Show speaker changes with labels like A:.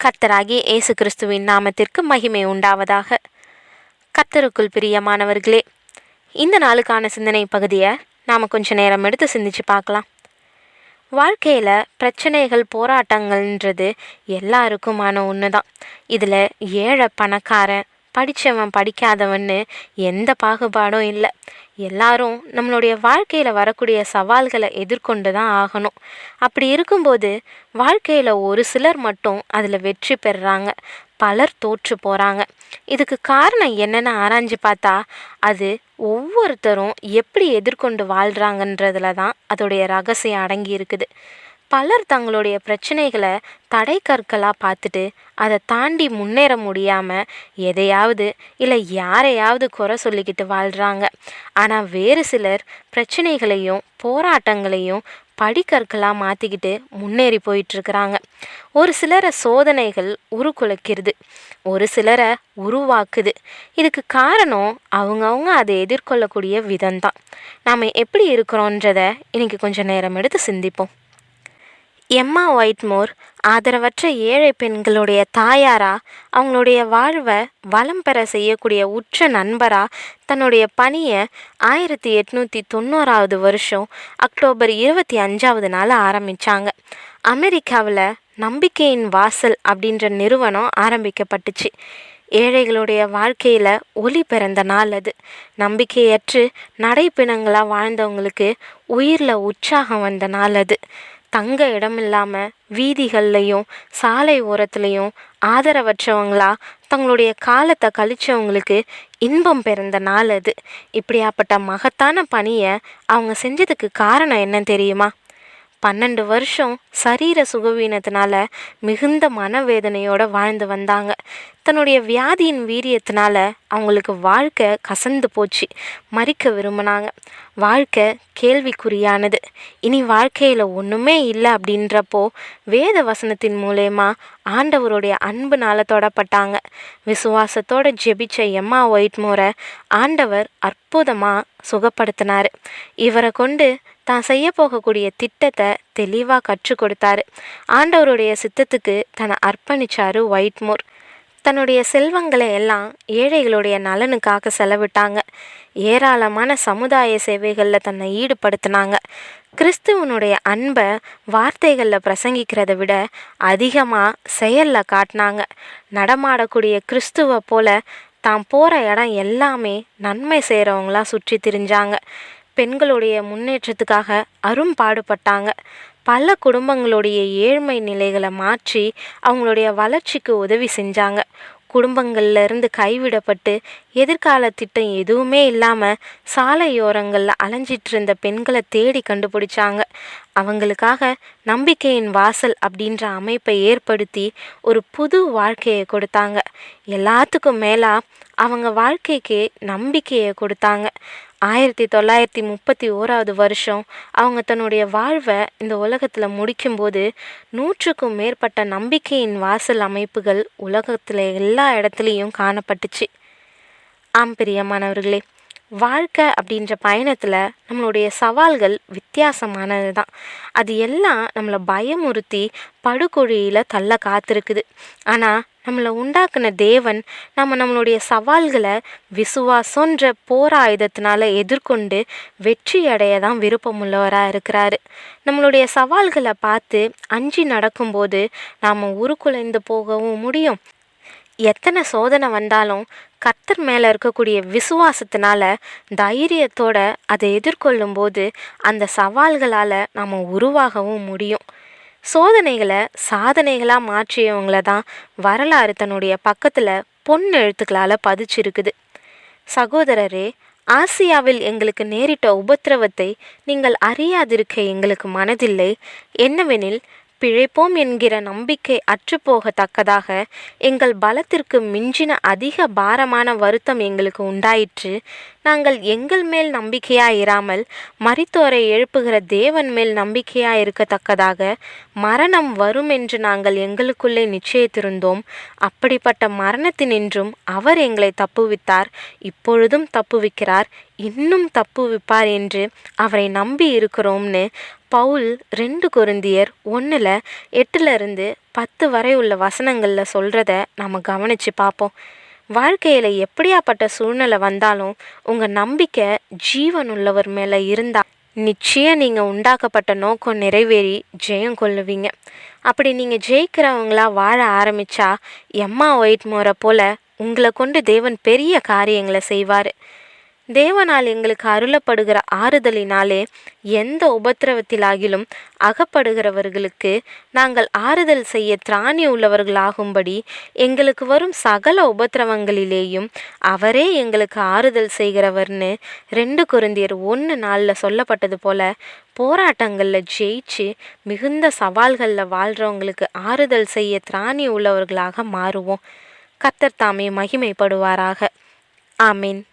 A: கர்த்தராகிய இயேசு கிறிஸ்துவின் நாமத்திற்கு மகிமை உண்டாவதாக. கர்த்தருக்குள் பிரியமானவர்களே இந்த நாளுக்கான சிந்தனை பகுதியை நாம் கொஞ்சம் நேரம் எடுத்து சிந்திச்சு பார்க்கலாம். வாழ்க்கையில் பிரச்சனைகள் போராட்டங்கள்ன்றது எல்லாருக்குமான ஒன்று தான் இதில் ஏழை பணக்காரன் படித்தவன் படிக்காதவன்னு எந்த பாகுபாடும் இல்லை. எல்லாரும் நம்மளுடைய வாழ்க்கையில் வரக்கூடிய சவால்களை எதிர்கொண்டு தான் ஆகணும். அப்படி இருக்கும்போது வாழ்க்கையில் ஒரு சிலர் மட்டும் அதில் வெற்றி பெறுறாங்க பலர் தோற்று போகிறாங்க இதுக்கு காரணம் என்னென்னு ஆராய்ஞ்சு பார்த்தா அது ஒவ்வொருத்தரும் எப்படி எதிர்கொண்டு வாழ்கிறாங்கன்றதுல தான் அதோடைய ரகசியம் அடங்கி இருக்குது. பலர் தங்களுடைய பிரச்சனைகளை தடை கற்களாக பார்த்துட்டு அதை தாண்டி முன்னேற முடியாமல் எதையாவது இல்லை யாரையாவது குறை சொல்லிக்கிட்டு வாழ்கிறாங்க ஆனால் வேறு சிலர் பிரச்சனைகளையும் போராட்டங்களையும் படிக்கற்களாக மாற்றிக்கிட்டு முன்னேறி போயிட்டுருக்குறாங்க. ஒரு சிலரை சோதனைகள் உருக்குலைக்கிறது ஒரு சிலரை உருவாக்குது. இதுக்கு காரணம் அவங்கவுங்க அதை எதிர்கொள்ளக்கூடிய விதம்தான். நாம் எப்படி இருக்கிறோன்றதை இன்றைக்கி கொஞ்சம் நேரம் எடுத்து சிந்திப்போம். எம்மா ஒயிட்மோர் ஆதரவற்ற ஏழை பெண்களுடைய தாயாரா அவங்களுடைய வாழ்வை வளம் பெற செய்யக்கூடிய உற்ற நண்பரா தன்னுடைய பணியை ஆயிரத்தி எட்நூற்றி தொண்ணூறாவது வருஷம் அக்டோபர் இருபத்தி அஞ்சாவது நாள் ஆரம்பித்தாங்க அமெரிக்காவில் நம்பிக்கையின் வாசல் அப்படின்ற நிறுவனம் ஆரம்பிக்கப்பட்டுச்சு. ஏழைகளுடைய வாழ்க்கையில் ஒளி பிறந்த நாள் அது. நம்பிக்கையற்று நடைப்பிணங்களாக வாழ்ந்தவங்களுக்கு உயிரில் உற்சாகம் வந்த நாள் அது. தங்க இடம் இல்லாமல் வீதிகள்லையும் சாலை ஓரத்துலையும் ஆதரவற்றவங்களா தங்களுடைய காலத்தை கழிச்சவங்களுக்கு இன்பம் பிறந்த நாள் அது. இப்படியாப்பட்ட மகத்தான பணியை அவங்க செஞ்சதுக்கு காரணம் என்ன தெரியுமா? பன்னெண்டு வருஷம் சரீர சுகவீனத்தினால மிகுந்த மனவேதனையோடு வாழ்ந்து வந்தாங்க. தன்னுடைய வியாதியின் வீரியத்தினால அவங்களுக்கு வாழ்க்கை கசந்து போச்சு. மறிக்க விரும்பினாங்க. வாழ்க்கை கேள்விக்குறியானது. இனி வாழ்க்கையில் ஒன்றுமே இல்லை அப்படின்றப்போ வேத வசனத்தின் மூலயமா ஆண்டவருடைய அன்புனால தொடப்பட்டாங்க. விசுவாசத்தோட ஜெபிச்ச எம்மா ஒயிட்மோரை ஆண்டவர் அற்புதமாக சுகப்படுத்தினார். இவரை கொண்டு தான் செய்ய போகக்கூடிய திட்டத்தை தெளிவாக கற்றுக் கொடுத்தாரு. ஆண்டவருடைய சித்தத்துக்கு தன்னை அர்ப்பணிச்சாரு ஒயிட்மோர் தன்னுடைய செல்வங்களை எல்லாம் ஏழைகளுடைய நலனுக்காக செலவிட்டாங்க. ஏராளமான சமுதாய சேவைகளில் தன்னை ஈடுபடுத்தினாங்க. கிறிஸ்துவனுடைய அன்பை வார்த்தைகளில் பிரசங்கிக்கிறத விட அதிகமாக செயலில் காட்டினாங்க. நடமாடக்கூடிய கிறிஸ்துவை போல தான் போகிற இடம் எல்லாமே நன்மை செய்கிறவங்களாம் சுற்றி திரிஞ்சாங்க. பெண்களுடைய முன்னேற்றத்துக்காக அரும் பாடுபட்டாங்க. பல குடும்பங்களுடைய ஏழ்மை நிலைகளை மாற்றி அவங்களுடைய வளர்ச்சிக்கு உதவி செஞ்சாங்க. குடும்பங்கள்ல இருந்து கைவிடப்பட்டு எதிர்கால திட்டம் எதுவுமே இல்லாமல் சாலையோரங்களில் அலைஞ்சிட்டு இருந்த பெண்களை தேடி கண்டுபிடிச்சாங்க. அவங்களுக்காக நம்பிக்கையின் வாசல் அப்படின்ற அமைப்பை ஏற்படுத்தி ஒரு புது வாழ்க்கையை கொடுத்தாங்க. எல்லாத்துக்கும் மேலாக அவங்க வாழ்க்கைக்கு நம்பிக்கையை கொடுத்தாங்க. ஆயிரத்தி தொள்ளாயிரத்தி முப்பத்தி ஓராவது வருஷம் அவங்க தன்னுடைய வாழ்வை இந்த உலகத்தில் முடிக்கும்போது நூற்றுக்கும் மேற்பட்ட நம்பிக்கையின் வாசல் அமைப்புகள் உலகத்தில் எல்லா இடத்துலையும் காணப்பட்டுச்சு. ஆம் பிரியமானவர்களே வாழ்க்கை அப்படின்ற பயணத்தில் நம்மளுடைய சவால்கள் வித்தியாசமானது தான் அது எல்லாம் நம்மளை பயமுறுத்தி படுகொழியில் தள்ள காத்திருக்குது. ஆனால் நம்மளை உண்டாக்குன தேவன் நம்ம நம்மளுடைய சவால்களை விசுவாசன்ற போராயுதத்தினால எதிர்கொண்டு வெற்றி அடைய தான் விருப்பமுள்ளவராக இருக்கிறாரு. நம்மளுடைய சவால்களை பார்த்து அஞ்சி நடக்கும்போது நாம் உருக்குலைந்து போகவும் முடியும். எத்தனை சோதனை வந்தாலும் கர்த்தர் மேலே இருக்கக்கூடிய விசுவாசத்தினால தைரியத்தோட அதை எதிர்கொள்ளும்போது அந்த சவால்களால் நாம் உருவாகவும் முடியும். சோதனைகளை சாதனைகளாக மாற்றியவங்கள தான் வரலாறு தன்னுடைய பக்கத்தில் பொன் எழுத்துக்களால் பதிச்சிருக்குது. சகோதரரே ஆசியாவில் எங்களுக்கு நேரிட்ட உபத்திரவத்தை நீங்கள் அறியாதிருக்க எங்களுக்கு மனதில்லை. என்னவெனில் பிழைப்போம் என்கிற நம்பிக்கை அற்றுப்போகத்தக்கதாக எங்கள் பலத்திற்கு மிஞ்சின அதிக பாரமான வருத்தம் எங்களுக்கு உண்டாயிற்று. நாங்கள் எங்கள் மேல் நம்பிக்கையாய் இராமல் மரித்தோரை எழுப்புகிற தேவன் மேல் நம்பிக்கையாய் இருக்கத்தக்கதாக மரணம் வரும் என்று நாங்கள் எங்களுக்குள்ளே நிச்சயித்திருந்தோம். அப்படிப்பட்ட மரணத்தினின்றும் அவர் எங்களை தப்புவித்தார். இப்பொழுதும் தப்புவிக்கிறார். இன்னும் தப்புவிப்பார் என்று அவரை நம்பி இருக்கிறோம்னு பவுல் ரெண்டு குருந்தியர் ஒன்றில் எட்டுலேருந்து பத்து வரை உள்ள வசனங்களில் சொல்கிறத நம்ம கவனித்து பார்ப்போம் வாழ்க்கையில் எப்படியாப்பட்ட சூழ்நிலை வந்தாலும் உங்கள் நம்பிக்கை ஜீவன் உள்ளவர் மேலே இருந்தால் நிச்சயம் நீங்கள் உண்டாக்கப்பட்ட நோக்கம் நிறைவேறி ஜெயம் கொள்ளுவீங்க. அப்படி நீங்கள் ஜெயிக்கிறவங்களா வாழ ஆரம்பித்தா எம்மா ஒயிட் மோரை போல் உங்களை கொண்டு தேவன் பெரிய காரியங்களை செய்வார். தேவனால் எங்களுக்கு அருளப்படுகிற ஆறுதலினாலே எந்த உபத்திரவத்திலாகிலும் அகப்படுகிறவர்களுக்கு நாங்கள் ஆறுதல் செய்ய திராணி உள்ளவர்களாகும்படி எங்களுக்கு வரும் சகல உபத்திரவங்களிலேயும் அவரே எங்களுக்கு ஆறுதல் செய்கிறவர்னு ரெண்டு குருந்தியர் ஒன்று நாளில் சொல்லப்பட்டது போல போராட்டங்களில் ஜெயிச்சு மிகுந்த சவால்களில் வாழ்கிறவங்களுக்கு ஆறுதல் செய்ய திராணி உள்ளவர்களாக மாறுவோம். கத்தர் தாமே மகிமைப்படுவாராக. ஆமீன்.